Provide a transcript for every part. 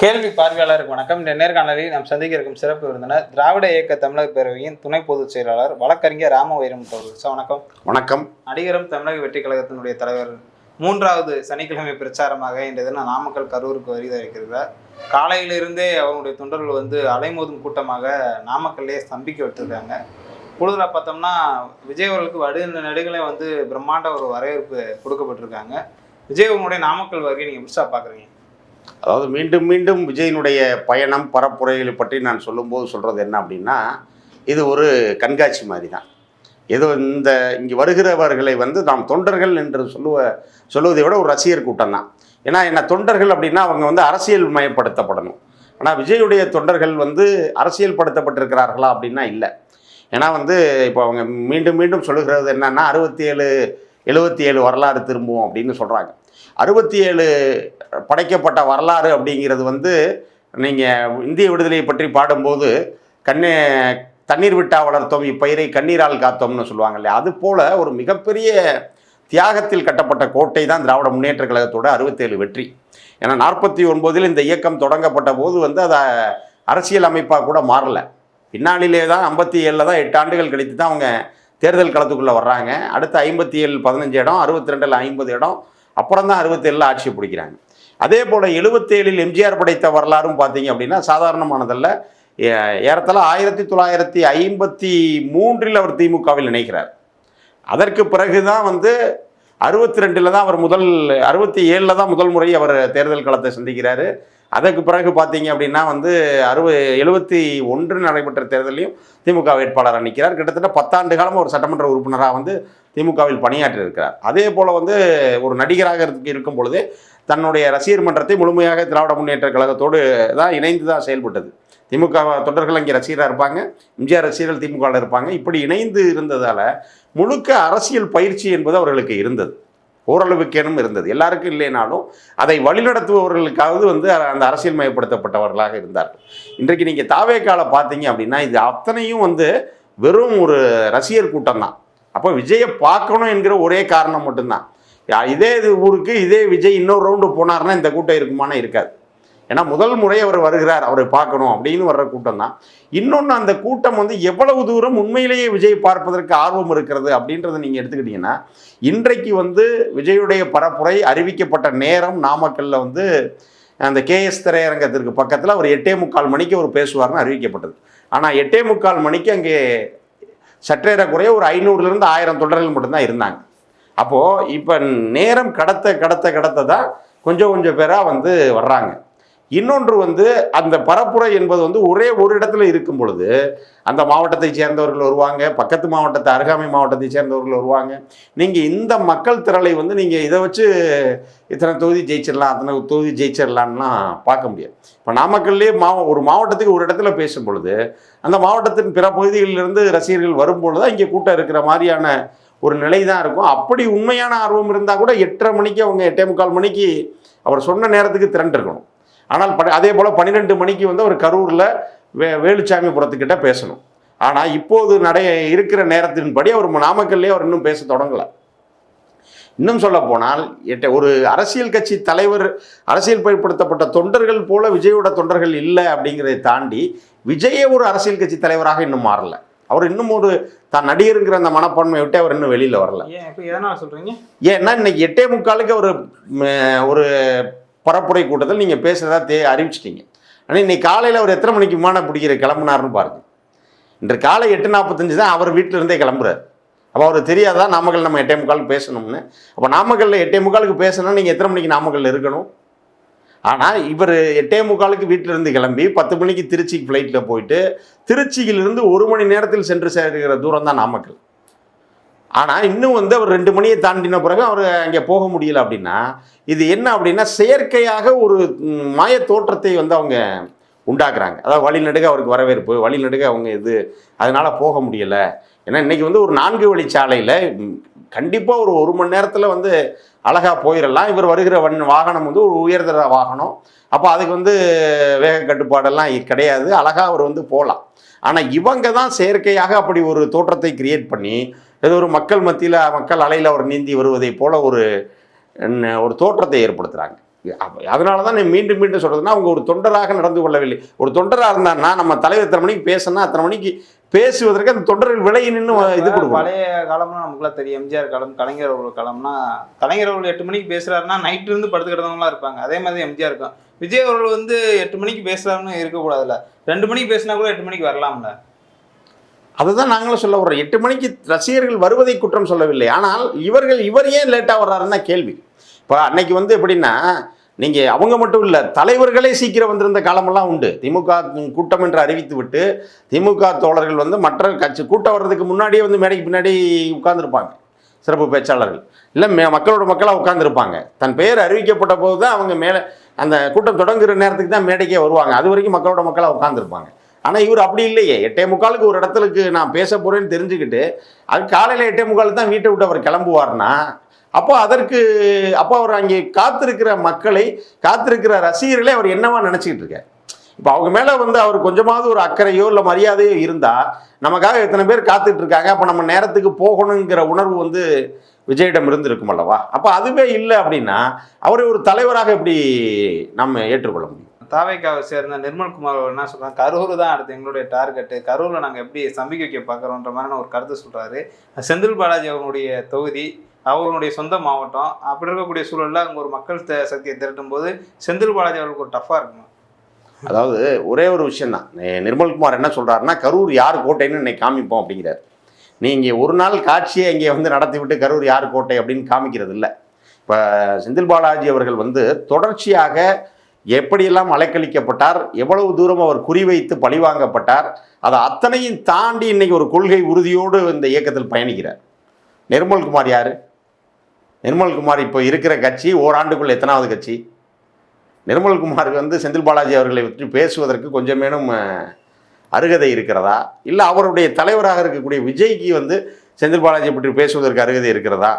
கேள்வி பார்வையாளருக்கு வணக்கம். இந்த நேர்காணலில் நாம் சந்திக்க இருக்கும் சிறப்பு விருந்தினர் திராவிட இயக்க தமிழக பேரவையின் துணை பொதுச் செயலாளர் வழக்கறிஞர் ராம வைரமுத்து அவர்கள். சார் வணக்கம். வணக்கம். நடிகரும் தமிழக வெற்றி கழகத்தினுடைய தலைவர் மூன்றாவது சனிக்கிழமை பிரச்சாரமாக இன்றைய தினம் நாமக்கல் கரூருக்கு வருகை இருக்கிறார் காலையிலிருந்தே அவங்களுடைய தொண்டர்கள் வந்து அலைமோதும் கூட்டமாக நாமக்கல்லே ஸ்தம்பிக்க விட்டுருக்காங்க. கூடுதலாக பார்த்தோம்னா விஜய் அவர்களுக்கு வடு நெடுகளே வந்து பிரம்மாண்ட ஒரு வரவேற்பு கொடுக்கப்பட்டிருக்காங்க. விஜய் அவங்களுடைய நாமக்கல் வருகை நீங்கள் புதுசாக பார்க்குறீங்க. அதாவது மீண்டும் மீண்டும் விஜயினுடைய பயணம் பரப்புரைகளை பற்றி நான் சொல்லும்போது சொல்கிறது என்ன அப்படின்னா இது ஒரு கண்காட்சி மாதிரி தான் ஏதோ இந்த இங்கே வருகிறவர்களை வந்து நாம் தொண்டர்கள் என்று சொல்லுவ சொல்லுவதை விட ஒரு ரசிகர் கூட்டம் தான் ஏன்னா என்ன தொண்டர்கள் அப்படின்னா அவங்க வந்து அரசியல் மயப்படுத்தப்படணும் ஆனால் விஜயுடைய தொண்டர்கள் வந்து அரசியல் படுத்தப்பட்டிருக்கிறார்களா அப்படின்னா இல்லை. ஏன்னா வந்து இப்போ அவங்க மீண்டும் மீண்டும் சொல்லுகிறது என்னென்னா அறுபத்தி ஏழு எழுபத்தி ஏழு வரலாறு திரும்புவோம் அப்படின்னு சொல்கிறாங்க அறுபத்தி ஏழு படைக்கப்பட்ட வரலாறு அப்படிங்கிறது வந்து நீங்கள் இந்திய விடுதலையை பற்றி பாடும்போது கண்ணே தண்ணீர் விட்டா வளர்த்தோம் இப்பயிரை கண்ணீரால் காத்தோம்னு சொல்லுவாங்க இல்லையா? அது போல் ஒரு மிகப்பெரிய தியாகத்தில் கட்டப்பட்ட கோட்டை தான் திராவிட முன்னேற்ற கழகத்தோட அறுபத்தேழு வெற்றி. ஏன்னா நாற்பத்தி ஒன்பதில் இந்த இயக்கம் தொடங்கப்பட்ட போது வந்து அதை அரசியல் அமைப்பாக கூட மாறலை. பின்னாளிலே தான் ஐம்பத்தி ஏழில் தான் எட்டு ஆண்டுகள் கழித்து தான் அவங்க தேர்தல் களத்துக்குள்ளே வர்றாங்க. அடுத்து ஐம்பத்தி ஏழு பதினஞ்சு இடம் அறுபத்தி ரெண்டில் ஐம்பது இடம் அப்புறம் தான் அறுபத்தேழில் ஆட்சி பிடிக்கிறாங்க. அதே போல் எழுபத்தேழில் எம்ஜிஆர் படைத்த வரலாறும் பார்த்தீங்க அப்படின்னா சாதாரணமானதல்ல. ஏ- ஏறத்தாழ ஆயிரத்தி தொள்ளாயிரத்தி ஐம்பத்தி மூன்றில் அவர் திமுகவில் இணைக்கிறார் அதற்கு பிறகு தான் வந்து அறுபத்தி ரெண்டில் தான் அவர் முதல் அறுபத்தி ஏழில் தான் முதல் முறை அவர் தேர்தல் களத்தை சந்திக்கிறாரு. அதற்கு பிறகு பார்த்தீங்க அப்படின்னா வந்து அறுபது எழுபத்தி ஒன்று நடைபெற்ற தேர்தலையும் திமுக வேட்பாளராக நிற்கிறார். கிட்டத்தட்ட பத்தாண்டு காலம் ஒரு சட்டமன்ற உறுப்பினராக வந்து திமுகவில் பணியாற்றி இருக்கிறார் அதே போல் வந்து ஒரு நடிகராக இருக்கும் பொழுதே தன்னுடைய ரசிகர் மன்றத்தை முழுமையாக திராவிட முன்னேற்ற கழகத்தோடு தான் இணைந்து தான் செயல்பட்டது. திமுக தொண்டர்கள் அங்கே ரசிகராக இருப்பாங்க. எம்ஜிஆர் ரசிகர்கள் திமுகவில் இருப்பாங்க. இப்படி இணைந்து இருந்ததால் முழுக்க அரசியல் பயிற்சி என்பது அவர்களுக்கு இருந்தது. ஓரளவுக்கேனும் இருந்தது. எல்லாருக்கும் இல்லைனாலும் அதை வழிநடத்துபவர்களுக்காவது வந்து அந்த அரசியல் மயப்படுத்தப்பட்டவர்களாக இருந்தார்கள். இன்றைக்கு நீங்கள் தாவேக்கால பார்த்தீங்க அப்படின்னா இது அத்தனையும் வந்து வெறும் ஒரு ரசிகர் கூட்டம் தான். அப்போ விஜயை பார்க்கணும் என்கிற ஒரே காரணம் மட்டும்தான். இதே இது ஊருக்கு இதே விஜய் இன்னொரு ரவுண்டு போனார்னா இந்த கூட்டம் இருக்குமானா இருக்காது. ஏன்னா முதல் முறை அவர் வருகிறார் அவரை பார்க்கணும் அப்படின்னு வர்ற கூட்டம் தான் இன்னொன்று அந்த கூட்டம் வந்து எவ்வளவு தூரம் உண்மையிலேயே விஜய் பார்ப்பதற்கு ஆர்வம் இருக்கிறது அப்படின்றத நீங்கள் எடுத்துக்கிட்டீங்கன்னா இன்றைக்கு வந்து விஜயுடைய பரப்புரை அறிவிக்கப்பட்ட நேரம் நாமக்கல்ல வந்து அந்த கேஎஸ் திரையரங்கத்திற்கு பக்கத்தில் அவர் எட்டே முக்கால் மணிக்கு அவர் பேசுவார்னு அறிவிக்கப்பட்டது. ஆனால் எட்டே முக்கால் மணிக்கு அங்கே சற்றேறக்குறைய ஒரு ஐநூறுலேருந்து ஆயிரம் தொடர்கள் மட்டும்தான் இருந்தாங்க. அப்போது இப்போ நேரம் கடத்த கடத்த கடத்த தான் கொஞ்சம் கொஞ்சம் பேராக வந்து வர்றாங்க. இன்னொன்று வந்து அந்த பரப்புரை என்பது வந்து ஒரே ஒரு இடத்துல இருக்கும் பொழுது அந்த மாவட்டத்தை சேர்ந்தவர்கள் வருவாங்க பக்கத்து மாவட்டத்தை அருகாமை மாவட்டத்தை சேர்ந்தவர்கள் வருவாங்க. நீங்கள் இந்த மக்கள் திரளை வந்து நீங்கள் இதை வச்சு இத்தனை தொகுதி ஜெயிச்சிடலாம் அத்தனை தொகுதி ஜெயிச்சிடலாம்லாம் பார்க்க முடியாது. இப்போ நாமக்கல்லே மாவ ஒரு மாவட்டத்துக்கு ஒரு இடத்துல பேசும் பொழுது அந்த மாவட்டத்தின் பிற பகுதிகளிலிருந்து ரசிகர்கள் வரும்பொழுது தான் இங்கே கூட்டம் இருக்கிற மாதிரியான ஒரு நிலை தான் இருக்கும். அப்படி உண்மையான ஆர்வம் இருந்தால் கூட எட்டரை மணிக்கு அவங்க எட்டே முக்கால் மணிக்கு அவர் சொன்ன நேரத்துக்கு திரண்டிருக்கணும். ஆனால் ப அதே போல் பன்னிரெண்டு மணிக்கு வந்து அவர் கரூரில் வே வேலுச்சாமிபுரத்துக்கிட்ட பேசணும். ஆனால் இப்போது நடை இருக்கிற நேரத்தின்படி அவர் நாமக்கல்லே அவர் இன்னும் பேச தொடங்கலை. இன்னும் சொல்ல போனால் எட்ட ஒரு அரசியல் கட்சி தலைவர் அரசியல் பயன்படுத்தப்பட்ட தொண்டர்கள் போல விஜயோட தொண்டர்கள் இல்லை அப்படிங்கிறதை தாண்டி விஜயே ஒரு அரசியல் கட்சி தலைவராக இன்னும் மாறல. அவர் இன்னும் ஒரு தான் நடிகருங்கிற அந்த மனப்பான்மையை விட்டு அவர் இன்னும் வெளியில் வரல. ஏன்னா இன்னைக்கு எட்டே முக்காலுக்கு ஒரு ஒரு பரப்புரை கூட்டத்தில் நீங்கள் பேசுகிறதா தே அறிவிச்சிட்டிங்க. ஆனால் இன்றைக்கி காலையில் அவர் எத்தனை மணிக்கு விமானம் பிடிக்கிற கிளம்புனாருன்னு பாருங்க. இன்று காலை எட்டு நாற்பத்தஞ்சு தான் அவர் வீட்டிலிருந்தே கிளம்புறாரு. அப்போ அவருக்கு தெரியாதா நாமக்கல் நம்ம எட்டே முக்காலுக்கு பேசணும்னு? அப்போ நாமக்கல்ல எட்டே முக்காலுக்கு பேசணும்னா நீங்கள் எத்தனை மணிக்கு நாமக்கல்ல இருக்கணும்? ஆனால் இவர் எட்டே முக்காலுக்கு வீட்டிலிருந்து கிளம்பி பத்து மணிக்கு திருச்சிக்கு ஃப்ளைட்டில் போயிட்டு திருச்சியிலிருந்து ஒரு மணி நேரத்தில் சென்று சேர்கிற தூரம் தான் நாமக்கல். ஆனால் இன்னும் வந்து அவர் ரெண்டு மணியை தாண்டின பிறகு அவர் அங்கே போக முடியல அப்படின்னா இது என்ன அப்படின்னா செயற்கையாக ஒரு மாய தோற்றத்தை வந்து அவங்க உண்டாக்குறாங்க. அதாவது வழிநடுக அவருக்கு வரவேற்பு வழிநடுக அவங்க இது அதனால் போக முடியலை. ஏன்னா இன்னைக்கு வந்து ஒரு நான்கு வழிச்சாலையில் கண்டிப்பாக ஒரு ஒரு மணி நேரத்தில் வந்து அழகாக போயிடலாம் இவர் வருகிற வன் வாகனம் வந்து ஒரு உயர்தர வாகனம். அப்போ அதுக்கு வந்து வேக கட்டுப்பாடெல்லாம் கிடையாது. அழகாக அவர் வந்து போகலாம். ஆனால் இவங்க தான் செயற்கையாக அப்படி ஒரு தோற்றத்தை கிரியேட் பண்ணி ஏதோ ஒரு மக்கள் மத்தியில் மக்கள் அலையில் அவர் நீந்தி வருவதை போல ஒரு என்ன, ஒரு தோற்றத்தை ஏற்படுத்துகிறாங்க அதனால தான் மீண்டும் மீண்டும் சொல்கிறதுனா அவங்க ஒரு தொண்டராக நடந்து கொள்ளவில்லை. ஒரு தொண்டராக இருந்தான்னா நம்ம தலைவர் இத்தனை மணிக்கு பேசினா அத்தனை மணிக்கு பேசுவதற்கு அந்த தொண்டர்கள் விலகி நின்று இது கொடுக்கும் பழைய காலம்னா நமக்குலாம் தெரியும். எம்ஜிஆர் காலம் கலைஞர் அவர்கள் காலம்னா கலைஞர் அவர்கள் எட்டு மணிக்கு பேசுறாருன்னா நைட்டு இருந்து படுத்துக்கிட்டவங்களாம் இருப்பாங்க. அதே மாதிரி எம்ஜிஆர் இருக்கும் விஜய் அவர்கள் வந்து எட்டு மணிக்கு பேசுகிறாருன்னு இருக்கக்கூடாதுல்ல. ரெண்டு மணிக்கு பேசினா கூட எட்டு மணிக்கு வரலாம்ல. அதுதான் நாங்களும் சொல்ல வர்றோம். எட்டு மணிக்கு ரசிகர்கள் வருவதை குற்றம் சொல்லவில்லை. ஆனால் இவர்கள் இவர் ஏன் லேட்டாக வர்றாருன்னு தான் கேள்வி. இப்போ அன்னைக்கு வந்து எப்படின்னா நீங்கள் அவங்க மட்டும் இல்லை தலைவர்களே சீக்கிரம் வந்திருந்த காலமெல்லாம் உண்டு. திமுக கூட்டம் என்று அறிவித்து விட்டு திமுக தோழர்கள் வந்து மற்ற கட்சி கூட்டம் வர்றதுக்கு முன்னாடியே வந்து மேடைக்கு பின்னாடி உட்கார்ந்துருப்பாங்க. சிறப்பு பேச்சாளர்கள். இல்லை மே மக்களோட மக்களாக உட்காந்துருப்பாங்க தன் பெயர் அறிவிக்கப்பட்ட போது தான் அவங்க மேலே அந்த கூட்டம் தொடங்குகிற நேரத்துக்கு தான் மேடைக்கே வருவாங்க. அது வரைக்கும் மக்களோட மக்களாக உட்காந்துருப்பாங்க ஆனால் இவர் அப்படி இல்லையே. எட்டே முக்காலுக்கு ஒரு இடத்துலக்கு நான் பேச போகிறேன்னு தெரிஞ்சுக்கிட்டு அது காலையில் எட்டே முக்காலுக்கு தான் வீட்டை விட்டு அவர் கிளம்புவார்னா அப்போ அதற்கு அப்போ அவர் அங்கே காத்திருக்கிற மக்களை காத்திருக்கிற ரசிகர்களே அவர் என்னவா நினச்சிக்கிட்டு இருக்கார்? இப்போ அவங்க மேலே வந்து அவர் கொஞ்சமாவது ஒரு அக்கறையோ இல்லை மரியாதையோ இருந்தால் நமக்காக எத்தனை பேர் காத்துட்டு இருக்காங்க அப்போ நம்ம நேரத்துக்கு போகணுங்கிற உணர்வு வந்து விஜயிடம் இருந்திருக்கும் அல்லவா? அப்போ அதுவே இல்லை அப்படின்னா அவரை ஒரு தலைவராக எப்படி நம்ம ஏற்றுக்கொள்ள முடியும்? தாவைக்காவை சேர்ந்த நிர்மல்குமார் அவர் என்ன சொல்கிறாங்க கரூர் தான் அடுத்து எங்களுடைய டார்கெட்டு கரூரில் நாங்கள் எப்படி சம்பிக்க வைக்க பார்க்குறோன்ற மாதிரியான ஒரு கருத்து சொல்கிறாரு செந்தில் பாலாஜி அவர்களுடைய தொகுதி அவர்களுடைய சொந்த மாவட்டம். அப்படி இருக்கக்கூடிய சூழலில் அங்கே ஒரு மக்கள் சக்தியை திரட்டும் போது செந்தில் பாலாஜி அவர்களுக்கு ஒரு டஃப்பாக இருக்குமா? அதாவது ஒரே ஒரு விஷயம் தான் நிர்மல்குமார் என்ன சொல்கிறாருன்னா கரூர் யார் கோட்டைன்னு இன்னைக்கு காமிப்போம் அப்படிங்கிறார். நீங்கள் ஒரு நாள் காட்சியை இங்கே வந்து நடத்தி விட்டு கரூர் யார் கோட்டை அப்படின்னு காமிக்கிறது இல்லை இப்போ செந்தில் பாலாஜி அவர்கள் வந்து தொடர்ச்சியாக எப்படியெல்லாம் அலைக்கழிக்கப்பட்டார் எவ்வளவு தூரம் அவர் குறிவைத்து பழிவாங்கப்பட்டார் அதை அத்தனையும் தாண்டி இன்னைக்கு ஒரு கொள்கை உறுதியோடு இந்த இயக்கத்தில் பயணிக்கிறார். நிர்மல்குமார் யார்? நிர்மல்குமார் இப்போ இருக்கிற கட்சி ஓராண்டுக்குள்ள எத்தனாவது கட்சி? நிர்மல்குமாருக்கு வந்து செந்தில் பாலாஜி அவர்களை பற்றி பேசுவதற்கு கொஞ்சமேனும் அருகதை இருக்கிறதா? இல்லை அவருடைய தலைவராக இருக்கக்கூடிய விஜய்க்கு வந்து செந்தில் பாலாஜி பற்றி பேசுவதற்கு அருகதை இருக்கிறதா?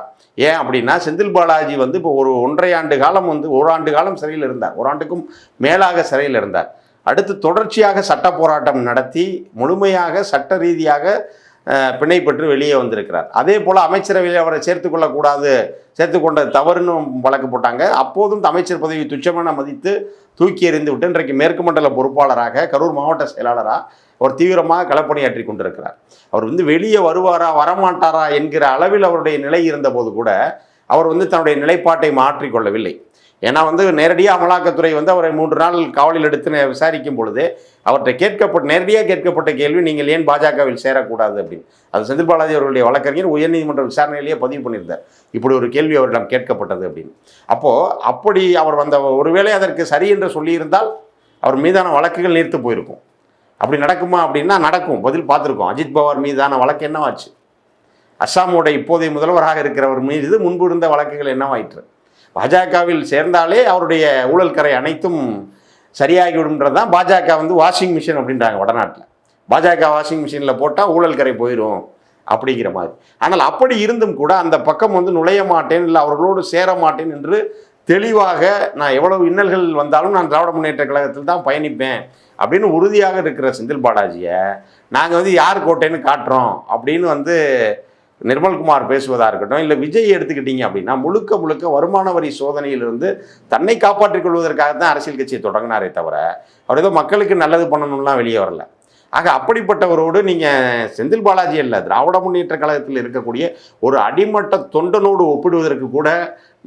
ஏன் அப்படின்னா செந்தில் பாலாஜி வந்து இப்போ ஒரு ஒன்றரை ஆண்டு காலம் வந்து ஓராண்டு காலம் சிறையில் இருந்தார். ஓராண்டுக்கும் மேலாக சிறையில் இருந்தார். அடுத்து தொடர்ச்சியாக சட்ட போராட்டம் நடத்தி முழுமையாக சட்ட ரீதியாக பிணை பெற்று வெளியே வந்திருக்கிறார். அதே போல் அமைச்சரவையில் அவரை சேர்த்துக்கொள்ளக்கூடாது சேர்த்துக்கொண்ட தவறுன்னு வழக்கு போட்டாங்க. அப்போதும் அமைச்சர் பதவி துச்சமான மதித்து தூக்கி எறிந்து விட்டு இன்றைக்கு மேற்கு மண்டல பொறுப்பாளராக கரூர் மாவட்ட செயலாளராக அவர் தீவிரமாக களப்பணியாற்றி கொண்டிருக்கிறார். அவர் வந்து வெளியே வருவாரா வரமாட்டாரா என்கிற அளவில் அவருடைய நிலை இருந்தபோது கூட அவர் வந்து தன்னுடைய நிலைப்பாட்டை மாற்றிக்கொள்ளவில்லை ஏன்னா வந்து நேரடியாக அமலாக்கத்துறை வந்து அவரை மூன்று நாள் காவலில் எடுத்து விசாரிக்கும் பொழுது அவர்கிட்ட கேட்கப்பட்ட நேரடியாக கேட்கப்பட்ட கேள்வி நீங்கள் ஏன் பாஜகவில் சேரக்கூடாது? அப்படின்னு. அது செந்தில் பாலாஜி அவர்களுடைய வழக்கறிஞர் உயர்நீதிமன்ற விசாரணையிலேயே பதிவு பண்ணியிருந்தார். இப்படி ஒரு கேள்வி அவரிடம் கேட்கப்பட்டது அப்படின்னு. அப்போது அப்படி அவர் வந்த ஒருவேளை அதற்கு சரி என்று சொல்லியிருந்தால் அவர் மீதான வழக்குகள் நீர்த்து போயிருக்கும். அப்படி நடக்குமா அப்படின்னா நடக்கும். பதில் பார்த்துருக்கோம். அஜித் பவார் மீதான வழக்கு என்னவாச்சு? அஸ்ஸாமோட இப்போதைய முதல்வராக இருக்கிறவர் மீது முன்பு இருந்த வழக்குகள் என்னவாயிற்று? பாஜகவில் சேர்ந்தாலே அவருடைய ஊழல் கரை அனைத்தும் சரியாகிவிடும்ன்றது தான் பாஜக வந்து வாஷிங் மிஷின் அப்படின்றாங்க வடநாட்டில். பாஜக வாஷிங் மிஷினில் போட்டால் ஊழல் கரை போயிடும் அப்படிங்கிற மாதிரி. ஆனால் அப்படி இருந்தும் கூட அந்த பக்கம் வந்து நுழைய மாட்டேன் இல்லை அவர்களோடு சேர மாட்டேன் என்று தெளிவாக நான் எவ்வளவு இன்னல்கள் வந்தாலும் நான் திராவிட முன்னேற்ற கழகத்தில் தான் பயணிப்பேன் அப்படின்னு உறுதியாக இருக்கிற செந்தில் பாலாஜியை நாங்கள் வந்து யார் கோட்டைன்னு காட்டுறோம் அப்படின்னு வந்து நிர்மல்குமார் பேசுவதாக இருக்கட்டும் இல்லை விஜய் எடுத்துக்கிட்டீங்க அப்படின்னா முழுக்க முழுக்க வருமான வரி சோதனையிலிருந்து தன்னை காப்பாற்றிக் கொள்வதற்காக தான் அரசியல் கட்சியை தொடங்கினாரே தவிர அவர் ஏதோ மக்களுக்கு நல்லது பண்ணணும்லாம் வெளியே வரல. ஆக அப்படிப்பட்டவரோடு நீங்கள் செந்தில் பாலாஜி அல்ல திராவிட முன்னேற்ற கழகத்தில் இருக்கக்கூடிய ஒரு அடிமட்ட தொண்டனோடு ஒப்பிடுவதற்கு கூட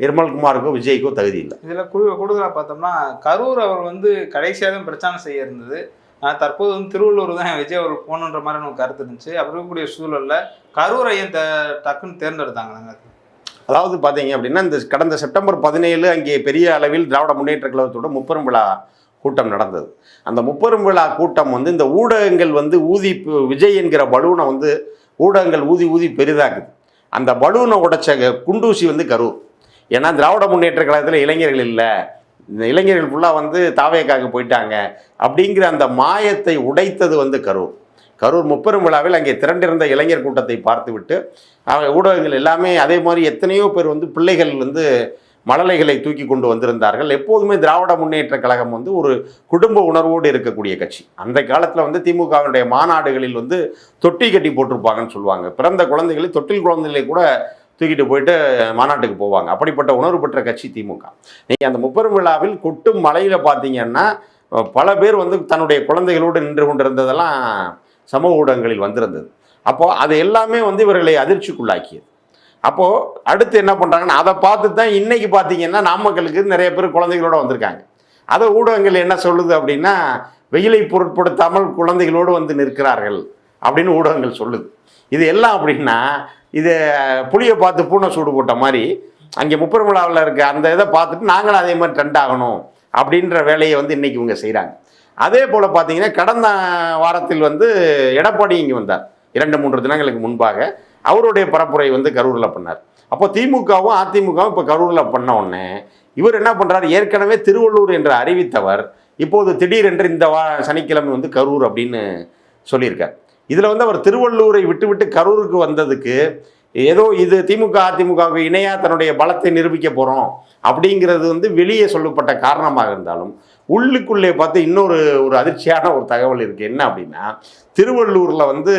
நிர்மல்குமாருக்கோ விஜய்க்கோ தகுதி இல்லை. இதில் கூடுதலாக பார்த்தோம்னா கரூர் அவர் வந்து கடைசியாக தான் பிரச்சாரம் செய்ய இருந்தது. ஆனால் தற்போது வந்து திருவள்ளூர் தான் விஜய் அவர் போகணுன்ற மாதிரி எனக்கு கருத்து இருந்துச்சு. அப்படி இருக்கக்கூடிய சூழல்ல கரூர் ஐயன் த டக்குன்னு தேர்ந்தெடுத்தாங்க நாங்கள் அதாவது பார்த்தீங்க அப்படின்னா இந்த கடந்த செப்டம்பர் பதினேழு அங்கே பெரிய அளவில் திராவிட முன்னேற்ற கழகத்தோட முப்பெரும் விழா கூட்டம் நடந்தது. அந்த முப்பெரும் விழா கூட்டம் வந்து இந்த ஊடகங்கள் வந்து ஊதி விஜய் என்கிற பலூனை வந்து ஊடகங்கள் ஊதி ஊதி பெரிதாக்குது. அந்த பலூனை உடைச்ச குண்டூசி வந்து கரூர். ஏன்னா திராவிட முன்னேற்ற கழகத்தில் இளைஞர்கள் இல்லை. இந்த இளைஞர்கள் ஃபுல்லாக வந்து தாவேக்காக போயிட்டாங்க. அப்படிங்கிற அந்த மாயத்தை உடைத்தது வந்து கரூர். கரூர் முப்பெரும் விழாவில் அங்கே திரண்டிருந்த இளைஞர் கூட்டத்தை பார்த்துவிட்டு ஊடகங்கள் எல்லாமே அதே மாதிரி எத்தனையோ பேர் வந்து பிள்ளைகள் வந்து மழலைகளை தூக்கி கொண்டு வந்திருந்தார்கள். எப்போதுமே திராவிட முன்னேற்ற கழகம் வந்து ஒரு குடும்ப உணர்வோடு இருக்கக்கூடிய கட்சி. அந்த காலத்தில் வந்து திமுகவினுடைய மாநாடுகளில் வந்து தொட்டி கட்டி போட்டிருப்பாங்கன்னு சொல்லுவாங்க. பிறந்த குழந்தைகளை தொட்டில் குழந்தைகளை கூட தூக்கிட்டு போயிட்டு மாநாட்டுக்கு போவாங்க. அப்படிப்பட்ட உணர்வு பெற்ற கட்சி திமுக. நீங்கள் அந்த முப்பெரும் விழாவில் கொட்டும் மலையில் பார்த்தீங்கன்னா பல பேர் வந்து தன்னுடைய குழந்தைகளோடு நின்று கொண்டிருந்ததெல்லாம் சமூக ஊடகங்களில் வந்திருந்தது. அப்போது அது எல்லாமே வந்து இவர்களை அதிர்ச்சிக்குள்ளாக்கியது. அப்போது அடுத்து என்ன பண்ணுறாங்கன்னா அதை பார்த்து தான் இன்றைக்கி பார்த்தீங்கன்னா நாமக்கலுக்கு நிறைய பேர் குழந்தைகளோடு வந்திருக்காங்க. அதை ஊடகங்கள் என்ன சொல்லுது அப்படின்னா வெயிலை பொருட்படுத்தாமல் குழந்தைகளோடு வந்து நிற்கிறார்கள் அப்படின்னு ஊடகங்கள் சொல்லுது. இது எல்லாம் அப்படின்னா இது புளியை பார்த்து பூனை சூடு போட்ட மாதிரி அங்கே முப்பெரும் விழாவில் இருக்க அந்த இதை பார்த்துட்டு நாங்களும் அதே மாதிரி ட்ரெண்ட் ஆகணும் அப்படின்ற வேலையை வந்து இன்றைக்கி இவங்க செய்கிறாங்க அதே போல் பார்த்தீங்கன்னா கடந்த வாரத்தில் வந்து எடப்பாடி இங்கே வந்தார். இரண்டு மூன்று தினங்களுக்கு முன்பாக. அவருடைய பரப்புரை வந்து கரூரில் பண்ணார். அப்போ திமுகவும் அதிமுகவும் இப்போ கரூரில் பண்ண உடனே இவர் என்ன பண்ணுறாரு ஏற்கனவே திருவள்ளூர் என்று அறிவித்தவர் இப்போது திடீரென்று இந்த வா சனிக்கிழமை வந்து கரூர் அப்படின்னு சொல்லியிருக்கார். இதில் வந்து அவர் திருவள்ளூரை விட்டுவிட்டு கரூருக்கு வந்ததுக்கு ஏதோ இது திமுக அதிமுகவுக்கு இணையாக தன்னுடைய பலத்தை நிரூபிக்க போகிறோம் அப்படிங்கிறது வந்து வெளியே சொல்லப்பட்ட காரணமாக இருந்தாலும் உள்ளுக்குள்ளே பார்த்து இன்னொரு ஒரு அதிர்ச்சியான ஒரு தகவல் இருக்குது என்ன அப்படின்னா திருவள்ளூரில் வந்து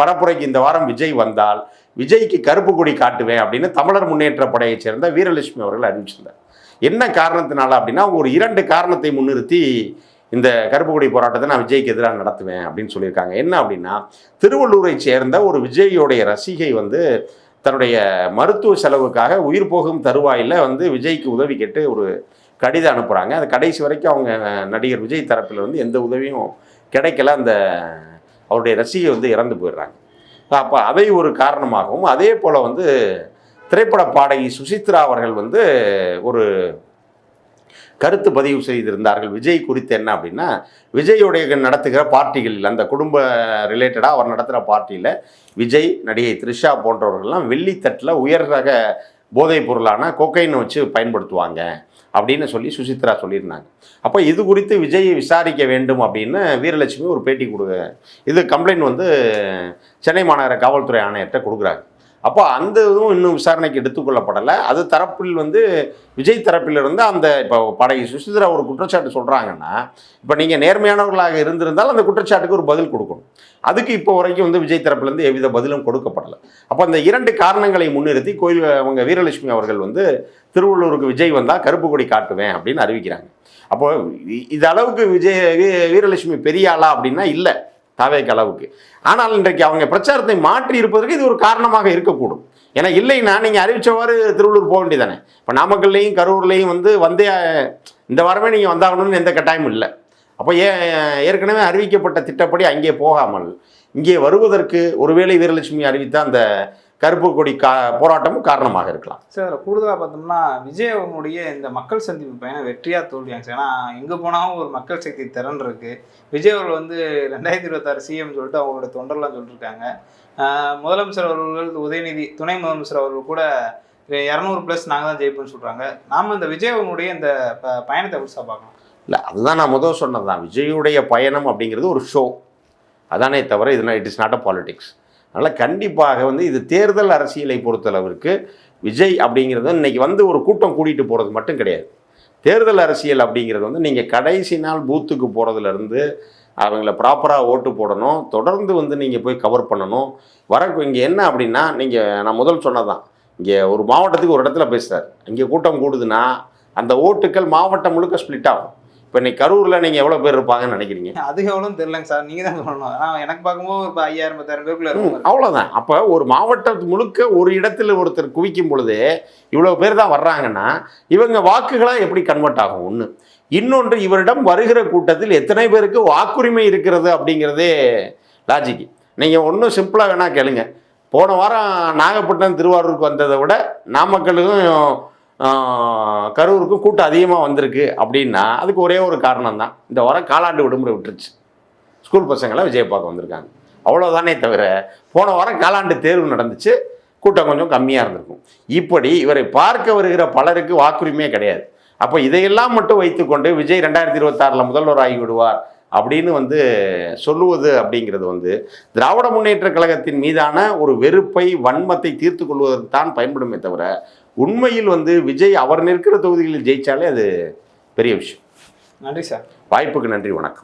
பரப்புரைக்கு இந்த வாரம் விஜய் வந்தால் விஜய்க்கு கருப்பு கொடி காட்டுவேன் அப்படின்னு தமிழர் முன்னேற்ற படையைச் சேர்ந்த வீரலட்சுமி அவர்கள் அறிவிச்சிருந்தார். என்ன காரணத்தினால அப்படின்னா ஒரு இரண்டு காரணத்தை முன்னிறுத்தி இந்த கருப்பு கொடி போராட்டத்தை நான் விஜய்க்கு எதிராக நடத்துவேன் அப்படின்னு சொல்லியிருக்காங்க. என்ன அப்படின்னா திருவள்ளூரை சேர்ந்த ஒரு விஜய்யோடைய ரசிகை வந்து தன்னுடைய மருத்துவ செலவுக்காக உயிர் போகும் தருவாயில் வந்து விஜய்க்கு உதவி கேட்டு ஒரு கடிதம் அனுப்புகிறாங்க அது கடைசி வரைக்கும் அவங்க நடிகர் விஜய் தரப்பில் வந்து எந்த உதவியும் கிடைக்கல. அந்த அவருடைய ரசிகை வந்து இறந்து போயிடுறாங்க. அப்போ அதை ஒரு காரணமாகவும் அதே போல் வந்து திரைப்பட பாடகி சுசித்ரா அவர்கள் வந்து ஒரு கருத்து பதிவு செய்திருந்தார்கள். விஜய் குறித்து என்ன அப்படின்னா விஜயோடைய நடத்துகிற பார்ட்டிகளில் அந்த குடும்ப ரிலேட்டடாக அவர் நடத்துகிற பார்ட்டியில் விஜய் நடிகை த்ரிஷா போன்றவர்கள்லாம் வெள்ளித்தட்டில் உயர் ரக போதைப் பொருளான கொக்கைன்னு வச்சு பயன்படுத்துவாங்க. அப்படின்னு சொல்லி சுசித்ரா சொல்லியிருந்தாங்க. அப்போ இது குறித்து விஜயை விசாரிக்க வேண்டும் அப்படின்னு வீரலட்சுமி ஒரு பேட்டி கொடுங்க இது கம்ப்ளைண்ட் வந்து சென்னை மாநகர காவல்துறை ஆணையர்கிட்ட கொடுக்குறாங்க. அப்போ அந்த இதுவும் இன்னும் விசாரணைக்கு எடுத்துக்கொள்ளப்படலை. அது தரப்பில் வந்து விஜய் தரப்பிலிருந்து அந்த இப்போ பாடகி சுசிதரா ஒரு குற்றச்சாட்டு சொல்கிறாங்கன்னா இப்போ நீங்கள் நேர்மையானவர்களாக இருந்திருந்தால் அந்த குற்றச்சாட்டுக்கு ஒரு பதில் கொடுக்கணும். அதுக்கு இப்போ வரைக்கும் வந்து விஜய் தரப்பிலேருந்து எவ்வித பதிலும் கொடுக்கப்படலை. அப்போ அந்த இரண்டு காரணங்களை முன்னிறுத்தி கோயில் அவங்க வீரலட்சுமி அவர்கள் வந்து திருவள்ளூருக்கு விஜய் வந்தால் கருப்பு கொடி காட்டுவேன் அப்படின்னு அறிவிக்கிறாங்க. அப்போ இது அளவுக்கு விஜய் வீரலட்சுமி பெரியாளா அப்படின்னா இல்லை. தாவேக்கு அளவுக்கு ஆனால் இன்றைக்கு அவங்க பிரச்சாரத்தை மாற்றி இருப்பதற்கு இது ஒரு காரணமாக இருக்கக்கூடும். ஏன்னா இல்லைன்னா நீங்கள் அறிவிச்சவாறு திருவள்ளூர் போக வேண்டியதானே இப்போ நாமக்கல்லையும் கரூர்லேயும் வந்து வந்தே இந்த வாரமே நீங்கள் வந்தாகணும்னு எந்த கட்டாயமும் இல்லை. அப்போ ஏ ஏற்கனவே அறிவிக்கப்பட்ட திட்டப்படி அங்கே போகாமல் இங்கே வருவதற்கு ஒருவேளை வீரலட்சுமி அறிவித்த அந்த கருப்பு கொடி கா போராட்டமும் காரணமாக இருக்கலாம். சார் கூடுதலாக பார்த்தோம்னா விஜய் அவங்களுடைய இந்த மக்கள் சந்திப்பு பயணம் வெற்றியா தோல்வியாங்க சார் ஏன்னா எங்கே போனாலும் ஒரு மக்கள் சக்தி திறன் இருக்கு. விஜய் அவர்கள் வந்து ரெண்டாயிரத்தி இருபத்தாறு சிஎம் சொல்லிட்டு அவங்களோட தொண்டர்லாம் சொல்லியிருக்காங்க முதலமைச்சர் அவர்கள் உதயநிதி துணை முதலமைச்சர் அவர்கள் கூட இரநூறு ப்ளஸ் நாங்கள் தான் ஜெயிப்போம்னு சொல்கிறாங்க நாம் இந்த விஜய் அவங்களுடைய இந்த ப- பயணத்தை சார் பார்க்கலாம் இல்லை அதுதான் நான் முதல் சொன்னது தான் விஜயுடைய பயணம் அப்படிங்கிறது ஒரு ஷோ அதானே தவிர இது it is not a politics அதனால் கண்டிப்பாக வந்து இது தேர்தல் அரசியலை பொறுத்தளவிற்கு விஜய் அப்படிங்கிறது இன்னைக்கு வந்து ஒரு கூட்டம் கூட்டிகிட்டு போகிறது மட்டும் கிடையாது. தேர்தல் அரசியல் அப்படிங்கிறது வந்து நீங்கள் கடைசி நாள் பூத்துக்கு போகிறதுலேருந்து அவங்கள ப்ராப்பராக ஓட்டு போடணும் தொடர்ந்து வந்து நீங்கள் போய் கவர் பண்ணணும். வர இங்கே என்ன அப்படின்னா நீங்கள் நான் முதல் சொன்னதான் இங்கே ஒரு மாவட்டத்துக்கு ஒரு இடத்துல பேசுகிறார் இங்கே கூட்டம் கூடுதுன்னா அந்த ஓட்டுக்கள் மாவட்டம் முழுக்க ஸ்ப்ளிட் ஆகும். இப்போ இன்னைக்கு கரூரில் நீங்கள் எவ்வளோ பேர் இருப்பாங்கன்னு நினைக்கிறீங்க? அது எவ்வளோன்னு தெரியலங்க சார். நீங்கள் தான் சொல்லணும். ஆனால் எனக்கு பார்க்கும்போது இப்போ ஐயாயிரம் பத்தாயிரம் பேருக்குள்ள இருக்கும் அவ்வளோதான் அப்போ ஒரு மாவட்டம் முழுக்க ஒரு இடத்துல ஒருத்தர் குவிக்கும் பொழுது இவ்வளோ பேர் தான் வர்றாங்கன்னா இவங்க வாக்குகளாக எப்படி கன்வெர்ட் ஆகும்? ஒன்று இன்னொன்று இவரிடம் வருகிற கூட்டத்தில் எத்தனை பேருக்கு வாக்குரிமை இருக்கிறது அப்படிங்கிறதே லாஜிக் நீங்கள் ஒன்றும் சிம்பிளாக வேணால் கேளுங்க. போன வாரம் நாகப்பட்டினம் திருவாரூருக்கு வந்ததை விட நாமக்கலுக்கும் கரூருக்கும் கூட்டம் அதிகமாக வந்திருக்கு அப்படின்னா அதுக்கு ஒரே ஒரு காரணம் தான் இந்த வாரம் காலாண்டு விடுமுறை விட்டுருச்சு. ஸ்கூல் பசங்களாம் விஜய் பார்க்க வந்திருக்காங்க. அவ்வளோதானே தவிர போன வாரம் காலாண்டு தேர்வு நடந்துச்சு. கூட்டம் கொஞ்சம் கம்மியாக இருந்திருக்கும். இப்படி இவரை பார்க்க வருகிற பலருக்கு வாக்குரிமையே கிடையாது. அப்போ இதையெல்லாம் மட்டும் வைத்துக்கொண்டு விஜய் ரெண்டாயிரத்தி இருபத்தாறில் முதல்வர் ஆகிவிடுவார் அப்படின்னு வந்து சொல்லுவது அப்படிங்கிறது வந்து திராவிட முன்னேற்ற கழகத்தின் மீதான ஒரு வெறுப்பை வன்மத்தை தீர்த்து கொள்வதற்கு தான் பயன்படுமே தவிர உண்மையில் வந்து விஜய் அவர் நிற்கிற தொகுதிகளில் ஜெயிச்சாலே அது பெரிய விஷயம். நன்றி சார். வாய்ப்புக்கு நன்றி வணக்கம்.